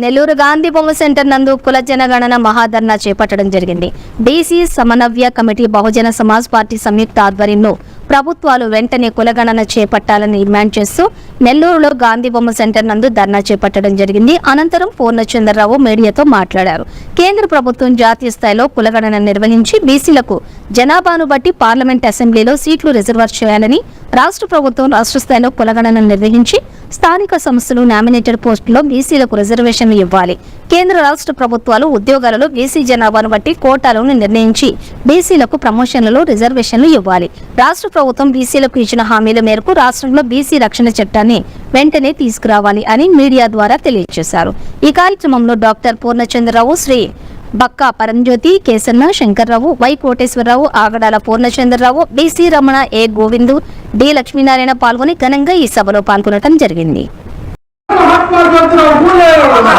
నెల్లూరు గాంధీ బొమ్మ సెంటర్ నందు కుల జనగణన మహాధర్నా చేపట్టడం జరిగింది. బీసీ సమన్వయ కమిటీ బహుజన సమాజ్ పార్టీ సంయుక్త ఆధ్వర్యంలో ప్రభుత్వాలు వెంటనే కులగణన చేపట్టాలని డిమాండ్ చేస్తూ నెల్లూరులో గాంధీ బొమ్మ సెంటర్ నందు ధర్నా చేపట్టడం జరిగింది. అనంతరం పూర్ణచంద్రరావు మీడియాతో మాట్లాడారు. కేంద్ర ప్రభుత్వం జాతీయ స్థాయిలో కులగణన నిర్వహించి బీసీలకు జనాభాను బట్టి పార్లమెంట్ అసెంబ్లీలో సీట్లు రిజర్వ్ చేయాలని రాష్ట్ర ప్రభుత్వం రాష్ట్ర స్థాయిలో కులగణన నిర్వహించి స్థానిక సంస్థలు నామినేటెడ్ పోస్టుల్లో బీసీలకు రిజర్వేషన్లు ఇవ్వాలి. కేంద్ర రాష్ట్ర ప్రభుత్వాలు ఉద్యోగాలలో బీసీ జనాభాను బట్టి కోటాలను నిర్ణయించి బీసీలకు ప్రమోషన్లలో రిజర్వేషన్లు ఇవ్వాలి. రాష్ట్ర ప్రభుత్వం బీసీలకు ఇచ్చిన హామీల మేరకు రాష్ట్రంలో బీసీ రక్షణ చట్టాన్ని వెంటనే తీసుకురావాలి అని మీడియా ద్వారా తెలియజేశారు. ఈ కార్యక్రమంలో doctor Purnachandrarao Shri Bakka Paranjyothi Kesanna Shankarrao Y Koteswararao Agadala Purnachandrarao BC Ramana A Govindu D Lakshminarayana పాల్గొని ఘనంగా ఈ సభలో పాల్గొనడం జరిగింది జ్యోతిరావు అమర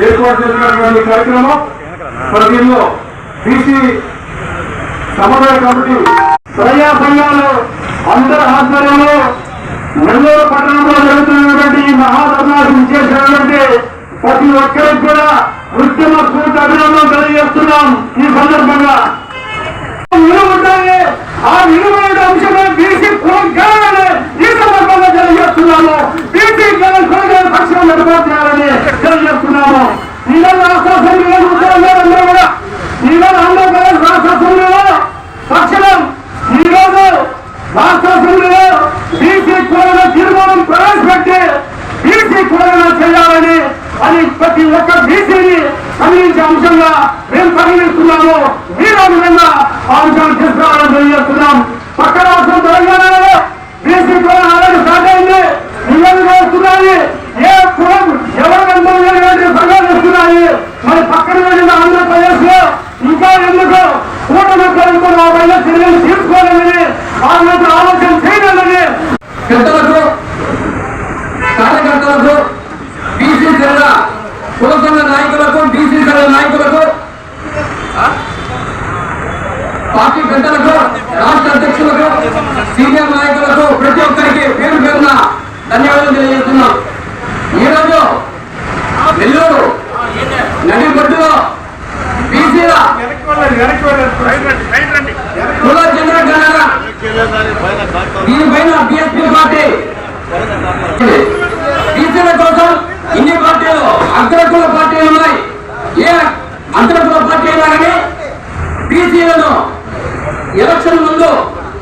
ఏర్పాటు చేసినటువంటి కార్యక్రమం మరి దీనిలో బీసీ సమన్వయ కమిటీ ప్రజా సంఘాలు అందరి ఆధ్వర్యంలో నెల్లూరు పట్టణంలో జరుగుతున్నటువంటి ఈ మహాధర్నాకు చేసినటువంటి ప్రతి ఒక్కరికి కూడా ఉద్యమ స్ఫూర్తి అభినందన తెలియజేస్తున్నాం ఈ సందర్భంగా. విలువ ఆ విలువైన అంశమే బీసీ కులగాలని ఈ సందర్భంగా తెలియజేస్తున్నాము. బీసీ కులగాల పక్షం ఏర్పాటు చేయాలని తెలియజేస్తున్నాము ఈరోజు రాష్ట్ర అసెంబ్లీలో కూర్చోవాలందరూ కూడా ఈరోజు ఆంధ్రప్రదేశ్ రాష్ట్ర అసెంబ్లీలో తక్షణం ఈరోజు రాష్ట్ర అసెంబ్లీలో బీసీ కులగన తీర్మానం ప్రవేశపెట్టి బీసీ కులగన చేయాలని అని ప్రతి ఒక్క బీసీని గమనించే అంశంగా మేము పరిగణిస్తున్నాము. మీరు ఆ విధంగా ఆ అంశాన్ని తీసుకురావడం తెలియజేస్తున్నాం. పక్క రాష్ట్రం తెలంగాణలో బీసీ కూడా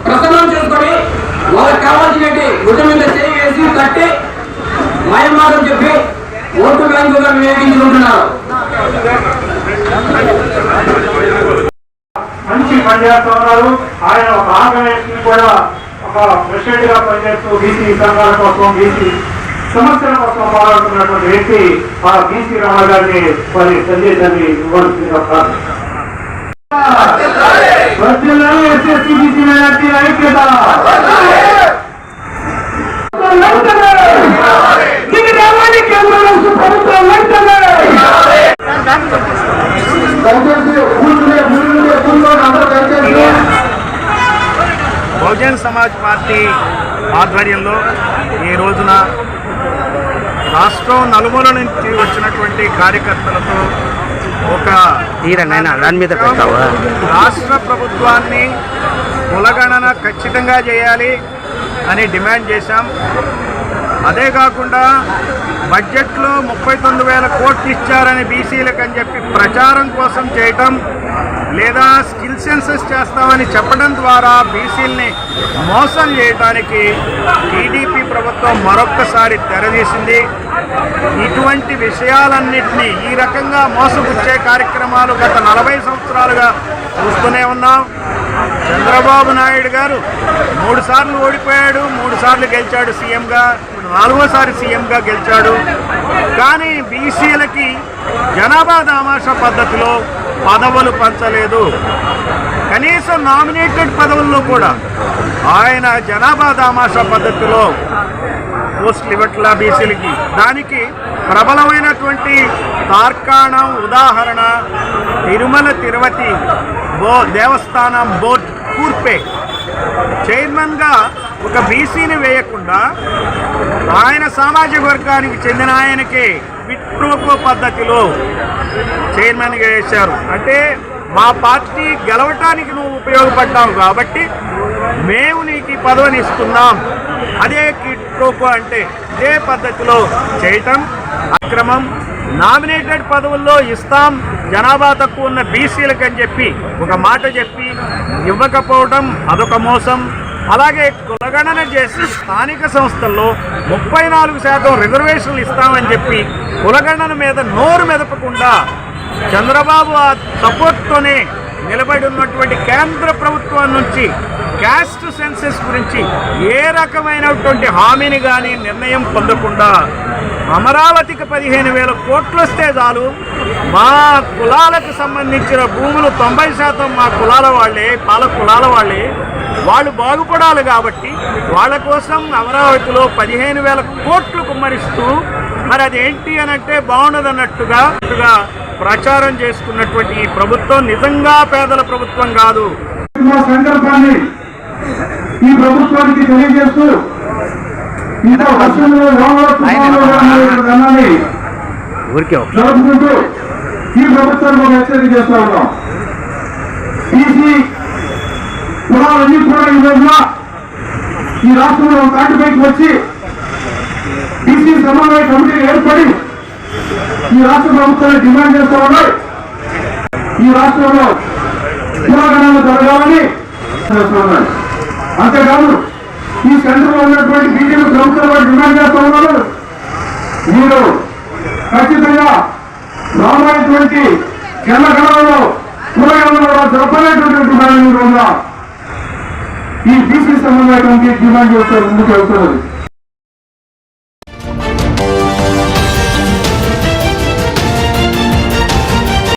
ప్రసన్నం చేసుకొని వాళ్ళకి కావాల్సినటువంటి గుడ్డ మీద చేయి వేసి కట్టి మాయమాటలు చెప్పి ఓటు బ్యాంకుగా వినియోగించుకుంటున్నారు మంచి పనిచేస్తూ ఉన్నారు ఆయన ఒక ఆర్గనైజేషన్ కూడా ఒక ప్రెసిడెంట్గా పనిచేస్తూ బీసీ సంఘాల కోసం బీసీ సమస్యల కోసం పోరాడుతున్నటువంటి వ్యక్తి ఆ బీసీ రమణ గారిని వారి సందేశాన్ని ఇవ్వాల్సిందిగా ప్రార్థిస్తారు వర్ధిల్లాలి ఎస్ఎస్సీ బీసీ మైనార్టీ ఐక్యత వెంటనే! దీన్ని రావాలి కేంద్ర రాష్ట్ర ప్రభుత్వం వెంటనే! దయచేసి కూర్చునే ముందు కూర్చొని అందరూ దయచేసి బహుజన్ సమాజ్ పార్టీ ఆధ్వర్యంలో ఈ రోజున రాష్ట్రం నలుమూల నుంచి వచ్చినటువంటి కార్యకర్తలతో ఒక దాని మీద పెట్టావా? రాష్ట్ర ప్రభుత్వాన్ని కులగణన ఖచ్చితంగా చేయాలి అని డిమాండ్ చేశాం. అదే కాకుండా బడ్జెట్లో ముప్పై తొమ్మిది వేల కోట్లు ఇచ్చారని బీసీలకు అని చెప్పి ప్రచారం కోసం చేయటం లేదా స్కిల్ సెన్సెస్ చేస్తామని చెప్పడం ద్వారా బీసీల్ని మోసం చేయడానికి టీడీపీ ప్రభుత్వం మరొక్కసారి తెరదీసింది. ఇటువంటి విషయాలన్నింటినీ ఈ రకంగా మోసపుచ్చే కార్యక్రమాలు గత నలభై సంవత్సరాలుగా చూస్తూనే ఉన్నాం. చంద్రబాబు నాయుడు గారు మూడు సార్లు ఓడిపోయాడు మూడు సార్లు గెలిచాడు సీఎంగా నాలుగోసారి సీఎంగా గెలిచాడు. కానీ బీసీలకి జనాభా దామాష పద్ధతిలో పదవులు పంచలేదు. కనీసం నామినేటెడ్ పదవుల్లో కూడా ఆయన జనాభా దామాషా పద్ధతిలో పోస్టులు ఇవ్వట్లా బీసీలకి. దానికి ప్రబలమైనటువంటి తార్కాణం ఉదాహరణ తిరుమల తిరుపతి బో దేవస్థానం బోర్డ్ కూర్పే. చైర్మన్గా ఒక బీసీని వేయకుండా ఆయన సామాజిక వర్గానికి చెందిన ఆయనకే విట్రోకో పద్ధతిలో చైర్మన్గా వేశారు. అంటే మా పార్టీ గెలవటానికి నువ్వు ఉపయోగపడ్డావు కాబట్టి మేము నీకు ఈ పదవిని ఇస్తున్నాం. అదే కిట్రోకో అంటే ఇదే పద్ధతిలో చేయటం అక్రమం నామినేటెడ్ పదవుల్లో ఇస్తాం జనాభా తక్కువ ఉన్న బీసీలకు అని చెప్పి ఒక మాట చెప్పి ఇవ్వకపోవడం అదొక మోసం. అలాగే కులగణన చేసి స్థానిక సంస్థల్లో ముప్పై నాలుగు శాతం రిజర్వేషన్లు ఇస్తామని చెప్పి కులగణన మీద నోరు మెదపకుండా చంద్రబాబు ఆ సపోర్ట్తోనే నిలబడి ఉన్నటువంటి కేంద్ర ప్రభుత్వం నుంచి క్యాస్ట్ సెన్సెస్ గురించి ఏ రకమైనటువంటి హామీని కానీ నిర్ణయం పొందకుండా అమరావతికి పదిహేను వేల కోట్లు వస్తే చాలు. మా కులాలకు సంబంధించిన భూములు తొంభై శాతం మా కులాల వాళ్ళే పాల కులాల వాళ్ళే. వాళ్ళు బాగుపడాలి కాబట్టి వాళ్ళ కోసం అమరావతిలో పదిహేను వేల కోట్లు కుమ్మరిస్తూ మరి అదేంటి అని అంటే బాగుండదన్నట్టుగా అన్నట్టుగా ప్రచారం చేసుకున్నటువంటి ఈ ప్రభుత్వం నిజంగా పేదల ప్రభుత్వం కాదు. ఈ ప్రభుత్వానికి తెలియజేస్తూ జరుపుకుంటూ ఈ ప్రభుత్వాన్ని ఒక హెచ్చరిక చేస్తా ఉన్నాం. బీసీ కులాలన్నీ కూడా ఈ రోజున ఈ రాష్ట్రంలో తాటిపైకి వచ్చి బీసీ సమన్వయ కమిటీ ఏర్పడి ఈ రాష్ట్ర ప్రభుత్వాన్ని డిమాండ్ చేస్తా ఉన్నాయి. ఈ రాష్ట్రంలో కులగణన జరగాలని చేస్తా ఉన్నాయి. అంతేకాదు ఈ సెంటర్లో ఉన్నటువంటి బీజేపీ ప్రభుత్వం డిమాండ్ చేస్తా ఉన్నారు. మీరు ఖచ్చితంగా రాబోయేటువంటి జనగణనలో కులగణన కూడా జరపలేటువంటి డిమాండ్ ఈ బీసీ సంబంధమైనటువంటి డిమాండ్ చేస్తారు ముందుకు వెళ్తున్నది